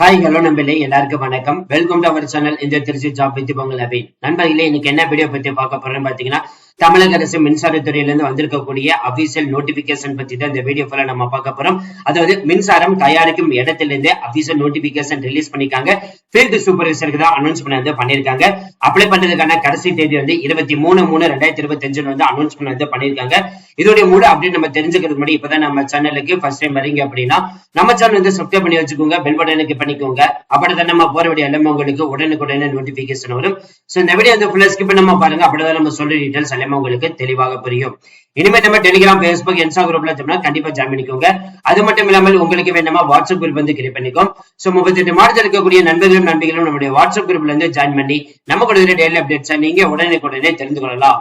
Hi hello நண்பர்களே. எல்லாருக்கும் வணக்கம். வெல்கம் டு அவர் சேனல் இந்த திருச்சி ஜாப் வித் பொங்கல் அபி நண்பர்களே இன்னைக்கு என்ன வீடியோ பத்தி பார்க்க போறேன்னு பாத்தீங்கன்னா தமிழக அரசு மின்சாரத்துறையில இருந்து வந்திருக்கக்கூடிய அபிஷியல் நோட்டிபிகேஷன் பத்தி தான் இந்த வீடியோ ஃபுல்லா நம்ம பார்க்க போறோம். அதாவது மின்சாரம் தயாரிக்கும் இடத்திலிருந்து அபிஷியல் நோட்டிபிகேஷன் ரிலீஸ் பண்ணிருக்காங்க ஃபீல்டு சூப்பர்வைசருக்கு தான் அனௌன்ஸ் பண்ண வந்து பண்ணிருக்காங்க அப்ளை பண்றதுக்கான கடைசி தேதி வந்து இருபத்தி மூணு மூணு ரெண்டாயிரத்தி இருபத்தி அஞ்சு வந்து அனௌன்ஸ் பண்ண வந்து பண்ணிருக்காங்க இதோடைய முழு அப்படின்னு நம்ம தெரிஞ்சுக்கிறது முன்னாடி இப்பதான் நம்ம சேனலுக்கு ஃபர்ஸ்ட் டைம் வரீங்க அப்படின்னா நம்ம சேனல் வந்து சப்ஸ்கிரைப் பண்ணி வச்சுக்கோங்க பெல் பட்டனுக்கு பண்ணிக்கோங்க. அப்படிதான் நம்ம போற வேண்டிய எல்லாமே உங்களுக்கு உடனுக்குடனே நோட்டிபிகேஷன் வரும். சோ இந்த வீடியோ வந்து ஃபுல்லா ஸ்கிப் பண்ணாம பாருங்க. அப்படிதான் நம்ம சொல்ற டீடைல்ஸ் எல்லாமே உங்களுக்கு தெளிவாக புரியும். இனிமே நம்ம டெலிகிராம் பேஸ்புக் இன்ஸ்டா குரூப்ல இருக்கோம்னா கண்டிப்பா ஜாயின் பண்ணிக்கோங்க. அது மட்டும் இல்லாமல் உங்களுக்கு வேணுமா வாட்ஸ்அப் குரூப் வந்து கிரியேட் பண்ணிக்கோம். சோ முப்பத்தெட்டு மார்ச் இருக்கக்கூடிய நண்பர்களும் நண்பிகளும் நம்முடைய வாட்ஸ்அப் குரூப்ல இருந்து ஜாயின் பண்ணி நம்ம கொடுக்குற டெய்லி அப்டேட்ஸ் நீங்க உடனே உடனே தெரிந்து கொள்ளலாம்.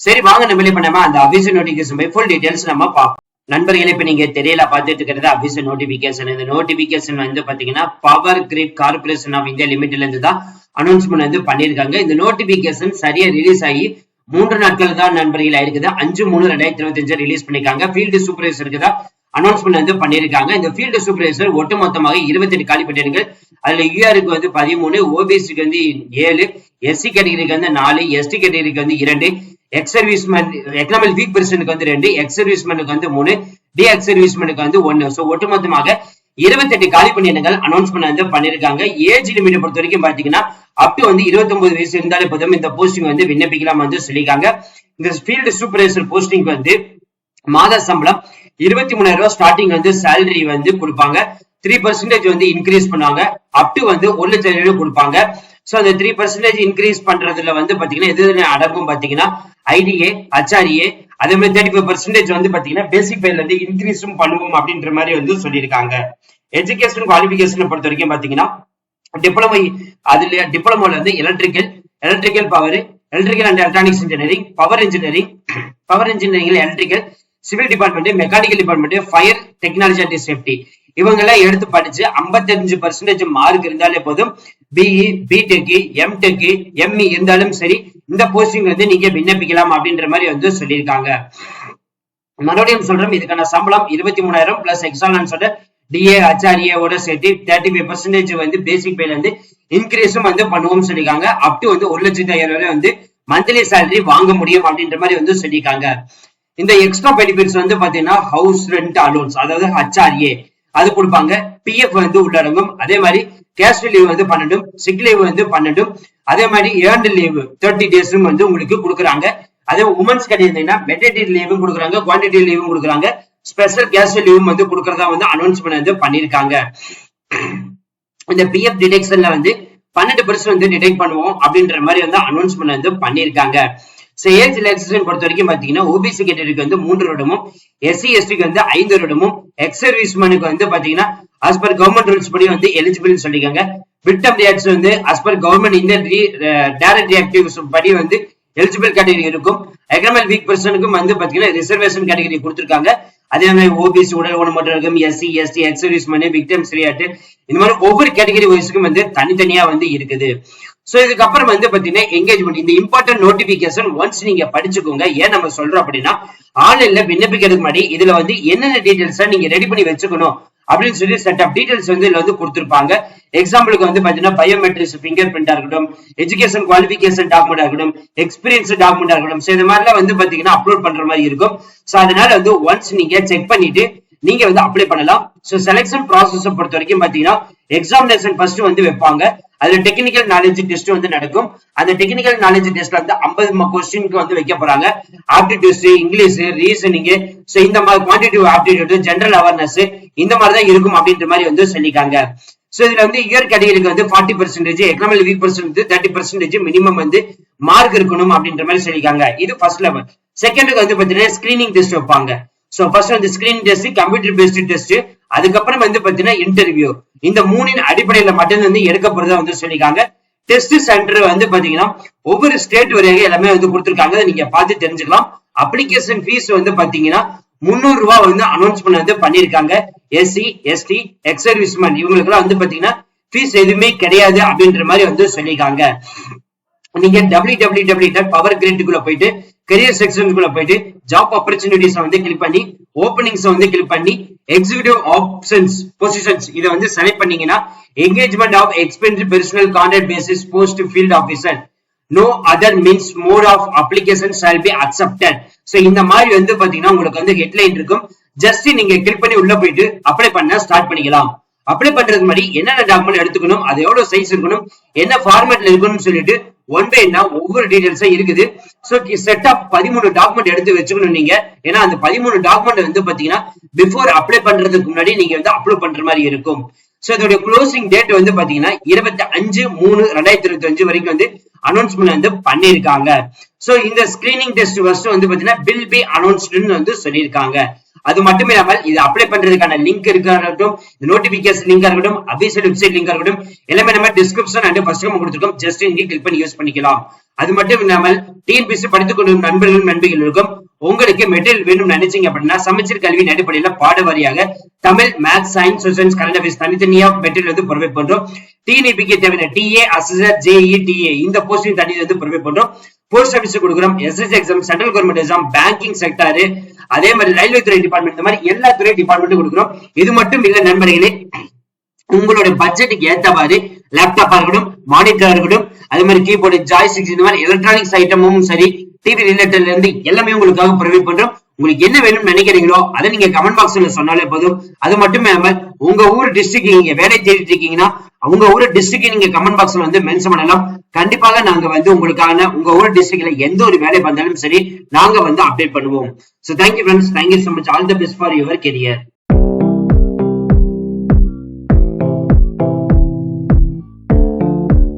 சரி வாங்க நம்ம பண்ணாம அந்த அபிஷன் நோட்டிபிகேஷன் ஃபுல் டீடைல்ஸ் நம்ம பார்ப்போம். நண்பர்களே இப்ப நீங்க தெரியல பார்த்துட்டு இருக்கிறது அபிஷன் நோட்டிபிகேஷன் இந்த நோட்டிபிகேஷன் வந்து பாத்தீங்கன்னா power grid corporation of India லிமிட்ல இருந்து தான் அனௌன்ஸ்மெண்ட் வந்து பண்ணிருக்காங்க இந்த நோட்டிபிகேஷன் சரியா ரிலீஸ் ஆகி மூன்று நாட்கள் தான் நண்பர்கள் ஆயிருக்குது? அஞ்சு மூணு ரெண்டாயிரத்தி இருபத்தி அஞ்சு ரிலீஸ் பண்ணிருக்காங்க. ஃபீல்டு சூப்பர்வைசருக்கு தான் அனௌன்ஸ்மெண்ட் வந்து பண்ணிருக்காங்க. இந்த ஃபீல்டு சூப்பர்வைசர் ஒட்டுமொத்தமாக இருபத்தி எட்டு காலி பட்டியல்கள் அதுல யூஆருக்கு வந்து பதிமூணு ஓபிசிக்கு வந்து ஏழு எஸ்சி கேட்டகரிக்கு வந்து நாலு எஸ்டி கேட்டகரிக்கு வந்து இரண்டு எக்ஸ் சர்வீஸ்மேன் எக்கனாமிக் வீக் பர்சனுக்கு வந்து ரெண்டு எக்ஸ் சர்வீஸ்மேனுக்கு வந்து மூணு டி எக்ஸ் சர்வீஸ்மேனுக்கு வந்து ஒன்னு சோ ஒட்டுமொத்தமாக இருபத்தி எட்டு காலி பணியிடங்கள் அனௌன்ஸ்மெண்ட் வந்து பண்ணிருக்காங்க. ஏஜ் லிமிட்டை பொறுத்த வரைக்கும் பாத்தீங்கன்னா அப் வந்து இருபத்தி ஒன்பது வயசு இருந்தாலே போதும். இந்த போஸ்டிங் வந்து விண்ணப்பிக்கலாம் வந்து சொல்லியிருக்காங்க. இந்த ஃபீல்டு சூப்பர்வைசர் போஸ்டிங் வந்து மாத சம்பளம் இருபத்தி மூணாயிரம் ரூபாய் ஸ்டார்டிங் வந்து சேலரி வந்து கொடுப்பாங்க. த்ரீ பர்சன்டேஜ் வந்து இன்க்ரீஸ் பண்ணுவாங்க. அப் டு வந்து ஒரு லட்சம் ரூபாய் கொடுப்பாங்க. சோ அந்த த்ரீ பர்சன்டேஜ் இன்க்ரீஸ் பண்றதுல வந்து பாத்தீங்கன்னா எது அடங்கும் பாத்தீங்கன்னா ஐடிஏ ஹச்ஆர்ஏ அதே மாதிரி தேர்ட்டி ஃபைவ் பர்சன்டேஜ் வந்து பாத்தீங்கன்னா பேசிக் பேர்ல இருந்து இன்க்ரீஸும் பண்ணுவோம் அப்படின்ற மாதிரி வந்து சொல்லியிருக்காங்க. எஜுகேஷன் குவாலிபிகேஷன் பொறுத்த வரைக்கும் பாத்தீங்கன்னா டிப்ளமோ அதுல டிப்ளமோல இருந்து electrical electrical power electrical and electronics engineering power engineering power engineering electrical civil department mechanical department fire technology and safety இவங்க எல்லாம் எடுத்து படிச்சு ஐம்பத்தஞ்சு பர்சன்டேஜ் மார்க் இருந்தாலே போதும் பிஇ பிடெக்கு எம்டெக்கு எம்இ இருந்தாலும் சரி இந்த போஸ்டிங் வந்து நீங்க விண்ணப்பிக்கலாம் அப்படின்ற மாதிரி வந்து சொல்லியிருக்காங்க. மறுபடியும் சொல்றோம் இதுக்கான சம்பளம் இருபத்தி மூணாயிரம் பிளஸ் எக்ஸாலன்ஸோட டிஏ ஆச்சாரியோட சேர்த்து தேர்ட்டி ஃபைவ் பர்சன்டேஜ் வந்து பேசிக் பேல வந்து இன்க்ரீஸும் வந்து பண்ணுவோம் சொல்லியிருக்காங்க. அப் டு வந்து ஒரு லட்சத்தி ஐயாயிரம் ரூபாய் வந்து மந்த்லி சேலரி வாங்க முடியும் அப்படின்ற மாதிரி வந்து சொல்லியிருக்காங்க. இந்த எக்ஸ்ட்ரா பெனிஃபிட்ஸ் வந்து பாத்தீங்கன்னா ஹவுஸ் ரெண்ட் அலோன்ஸ் அதாவது ஹச்ஆர்ஏ அது கொடுப்பாங்க. பிஎஃப் வந்து உள்ளடங்கும். அதே மாதிரி கேஸ்ட் லீவ் வந்து பன்னெண்டும் சிக் லீவ் வந்து பன்னெண்டும். அதே மாதிரி ஏர்ன்டு லீவ் தேர்ட்டி டேஸும் வந்து உங்களுக்கு கொடுக்குறாங்க. அதே உமன்ஸ் கிடையாதுன்னா மெட்டர்னிட்டி லீவும் கொடுக்குறாங்க குவான்டிட்டி லீவும் கொடுக்குறாங்க. ஸ்பெஷல் கேஸ்ட் லீவும் வந்து கொடுக்கறதா வந்து அனௌன்ஸ்மெண்ட் வந்து பண்ணியிருக்காங்க இந்த பிஎஃப் டிடெக்ஷன்ல வந்து பன்னெண்டு பர்சன்ட் வந்து டிடெக்ட் பண்ணுவோம் அப்படின்ற மாதிரி வந்து அனௌன்ஸ்மெண்ட் வந்து பண்ணிருக்காங்க. ஏஜ் ரிலாக்ஸேஷன் பொறுத்த வரைக்கும் பாத்தீங்கன்னா ஓபிசி கேட்டருக்கு வந்து மூன்று வருடமும் எஸ்சி எஸ்டிக்கு வந்து ஐந்து வருடமும் எக்ஸ் சர்வீஸ்மேனுக்கு வந்து பாத்தீங்கன்னா அஸ் பர் கவர்மெண்ட் ரூல்ஸ் படி வந்து எலிஜிபிள் சொல்லிக்காங்க விட்டம் ரியாக்ட்ஸ் வந்து அஸ் பர் கவர்மெண்ட் இந்த டைரக்ட் ரியாக்டிவ்ஸ் படி வந்து எலிஜிபிள் கேட்டகரி இருக்கும். எக்கனாமிக் வீக் பர்சனுக்கும் வந்து பாத்தீங்கன்னா ரிசர்வேஷன் கேட்டகரி கொடுத்துருக்காங்க. அதே மாதிரி ஓபிசி உடல் ஊனமுற்றவர்கள் SC ST ex victim victims react இந்த மாதிரி ஒவ்வொரு கேட்டகரி வைஸுக்கும் வந்து தனித்தனியா வந்து இருக்குது. சோ இதுக்கப்புறம் வந்து பாத்தீங்கன்னா எங்கேஜ்மெண்ட் இந்த இம்பார்ட்டன்ட் நோட்டிபிகேஷன் ஒன்ஸ் நீங்க படிச்சுக்கோங்க ஏன் நம்ம சொல்றோம் அப்படின்னா ஆன்லைன்ல விண்ணப்பிக்கிறதுக்கு முன்னாடி இதுல வந்து என்னென்ன டீடைல்ஸ் நீங்க ரெடி பண்ணி வச்சுக்கணும்? அப்படின்னு சொல்லி செட் ஆஃப் டீடைல்ஸ் வந்து இதுல வந்து கொடுத்துருப்பாங்க. எக்ஸாம்பிளுக்கு வந்து பாத்தீங்கன்னா பயோமெட்ரிக்ஸ் ஃபிங்கர் பிரிண்டா இருக்கட்டும் எஜுகேஷன் குவாலிபிகேஷன் டாக்குமெண்டா இருக்கட்டும் எக்ஸ்பீரியன்ஸ் டாக்குமெண்டா இருக்கட்டும். சோ இந்த மாதிரிலாம் வந்து பாத்தீங்கன்னா அப்லோட் பண்ற மாதிரி இருக்கும். சோ அதனால வந்து ஒன்ஸ் நீங்க செக் பண்ணிட்டு நீங்க வந்து அப்ளை பண்ணலாம். சோ செலெக்ஷன் ப்ராசஸ் பொறுத்த வரைக்கும் பாத்தீங்கன்னா எக்ஸாமினேஷன் ஃபர்ஸ்ட் வந்து வைப்பாங்க. அதுல டெக்னிக்கல் நாலேஜ் டெஸ்ட் வந்து நடக்கும். அந்த டெக்னிக்கல் நாலேஜ் டெஸ்ட்ல வந்து ஐம்பது கொஸ்டினுக்கு வந்து வைக்க போறாங்க. ஆப்டிடியூஸ் இங்கிலீஷ் ரீசனிங் சோ இந்த மாதிரி குவான்டிட்டிவ் ஆப்டிடியூட் ஜென்ரல் அவேர்னஸ் இந்த மாதிரி தான் இருக்கும் அப்படின்ற மாதிரி வந்து சொல்லிக்காங்க சோ இதுல வந்து இயர் கேட்டகரிக்கு வந்து forty percentage economic weak percent thirty percentage minimum வந்து மார்க் இருக்கணும் அப்படின்ற மாதிரி சொல்லிக்காங்க இது ஃபர்ஸ்ட் லெவல் செகண்டுக்கு வந்து பாத்தீங்கன்னா ஸ்கிரீனிங் டெஸ்ட் வைப்பாங்க. சோ ஃபர்ஸ்ட் வந்து screen test computer based test அதுக்கப்புறம் வந்து பாத்தீங்கன்னா இன்டர்வியூ இந்த மூணின் அடிப்படையில மட்டும் வந்து எடுக்கப்படுறதா வந்து சொல்லிருக்காங்க டெஸ்ட் சென்டர் வந்து பாத்தீங்கன்னா ஒவ்வொரு ஸ்டேட் வரையாக எல்லாமே வந்து கொடுத்துருக்காங்க. நீங்க பார்த்து தெரிஞ்சுக்கலாம். அப்ளிகேஷன் ஃபீஸ் வந்து பாத்தீங்கன்னா முந்நூறு ரூபாய் வந்து அனௌன்ஸ்மெண்ட் வந்து பண்ணிருக்காங்க எஸ்சி எஸ்டி எக்ஸ் சர்வீஸ்மேன் இவங்களுக்கு எல்லாம் வந்து பாத்தீங்கன்னா ஃபீஸ் எதுவுமே கிடையாது அப்படின்ற மாதிரி வந்து சொல்லியிருக்காங்க. நீங்க W W W dot power கிரிட்டுக்குள்ள போயிட்டு கரியர் செக்ஷனுக்குள்ள போயிட்டு ஜாப் ஆப்பர்ச்சுனிட்டிஸ் வந்து கிளிக் பண்ணி ஓப்பனிங்ஸ் வந்து கிளிக் பண்ணி எக்ஸிகூட்டிவ் ஆப்ஷன்ஸ் பொசிஷன்ஸ் இதை வந்து செலக்ட் பண்ணீங்கன்னா engagement of expensive personal contract basis post field officer no other means mode of application shall be accepted so இந்த மாதிரி வந்து பாத்தீங்கன்னா உங்களுக்கு வந்து ஹெட்லைன் இருக்கும். ஜஸ்ட் நீங்க கிளிக் பண்ணி உள்ள போயிட்டு அப்ளை பண்ண ஸ்டார்ட் பண்ணிக்கலாம். அப்ளை பண்றதுக்கு முன்னாடி என்னென்ன டாக்குமெண்ட் எடுத்துக்கணும் அது எவ்வளவு சைஸ் இருக்கணும் என்ன ஃபார்மேட்ல இருக்கணும்னு சொல்லிட்டு ஒன் பை என்ன ஒவ்வொரு டீடைல்ஸா இருக்குது. சோ செட் ஆஃப் பதிமூணு டாக்குமெண்ட் எடுத்து வச்சுக்கணும் நீங்க. ஏன்னா அந்த பதிமூணு டாக்குமெண்ட் வந்து பாத்தீங்கன்னா பிஃபோர் அப்ளை பண்றதுக்கு முன்னாடி நீங்க வந்து அப்லோட் பண்ற மாதிரி இருக்கும். சோ இதோடைய க்ளோசிங் டேட் வந்து பாத்தீங்கன்னா இருபத்தி அஞ்சு மூணு ரெண்டாயிரத்தி இருபத்தி அஞ்சு வரைக்கும் வந்து அனௌன்ஸ்மெண்ட் வந்து பண்ணிருக்காங்க சோ இந்த ஸ்கிரீனிங் டெஸ்ட் ஃபர்ஸ்ட் வந்து பாத்தீங்கன்னா பில் பி அனௌன்ஸ்டுன்னு வந்து சொல்லியிருக்காங்க. அது மட்டும் இல்லாமல் இது அப்ளை பண்றதுக்கான லிங்க் இருக்கட்டும் நோட்டிபிகேஷன் லிங்கா இருக்கட்டும் அபிஷியல் வெப்சைட் லிங்கா இருக்கட்டும் எல்லாமே நம்ம டிஸ்கிரிப்ஷன் அண்ட் ஃபர்ஸ்ட் கொடுத்துருக்கோம். ஜஸ்ட் இங்கே கிளிக் பண்ணி யூஸ் பண்ணிக்கலாம். அது மட்டும் இல்லாமல் டிஎன்பிசி படித்துக் கொண்டிருக்கும் நண்பர்களும் நண்பிகளுக்கும் உங்களுக்கு மெட்டீரியல் வேணும்னு நினைச்சீங்க அப்படின்னா சமச்சீர் கல்வியின் அடிப்படையில பாட வாரியாக Tamil maths science social current affairs தனித்தனியா மெட்டீரியல் வந்து ப்ரொவைட் பண்றோம். டிஎன்பிக்கு தேவையான டிஏ அசிஸ்டர் ஜேஇ டிஏ இந்த போஸ்டிங் தனி வந்து ப்ரொவைட் பண்றோம். போஸ்ட் ஆபீஸ் கொடுக்குறோம். SS exam central government exam banking sector அதே மாதிரி ரயில்வே துறை டிபார்ட்மெண்ட் இந்த மாதிரி எல்லா துறை டிபார்ட்மெண்ட்டும் கொடுக்குறோம். இது மட்டும் இல்ல நண்பர்களே உங்களுடைய பட்ஜெட்டுக்கு ஏத்த மாதிரி லேப்டாப்பா இருக்கட்டும் மானிட்டரா இருக்கட்டும் அதே மாதிரி கீபோர்டு ஜாய்ஸ்டிக்ஸ் இந்த மாதிரி எலக்ட்ரானிக்ஸ் ஐட்டமும் சரி டிவி ரிலேட்டட்ல இருந்து எல்லாமே உங்களுக்காக ப்ரொவைட் பண்றோம். உங்களுக்கு என்ன வேணும்னு நினைக்கிறீங்களோ அதை நீங்க கமெண்ட் பாக்ஸ்ல சொன்னாலே போதும். அது மட்டும் இல்லாம உங்க ஊர் டிஸ்ட்ரிக்ட் நீங்க வேலை தேடிட்டு இருக்கீங்கன்னா உங்க ஊர் டிஸ்ட்ரிக்ட் நீங்க கமெண்ட் பாக்ஸ்ல வந்து மென்ஷன் பண்ணலாம். கண்டிப்பாக நாங்க வந்து உங்களுக்கான உங்க ஊர் டிஸ்ட்ரிக்ட்ல எந்த ஒரு வேலை வந்தாலும் சரி நாங்க வந்து அப்டேட் பண்ணுவோம். So thank you friends thank you so much all the best for your career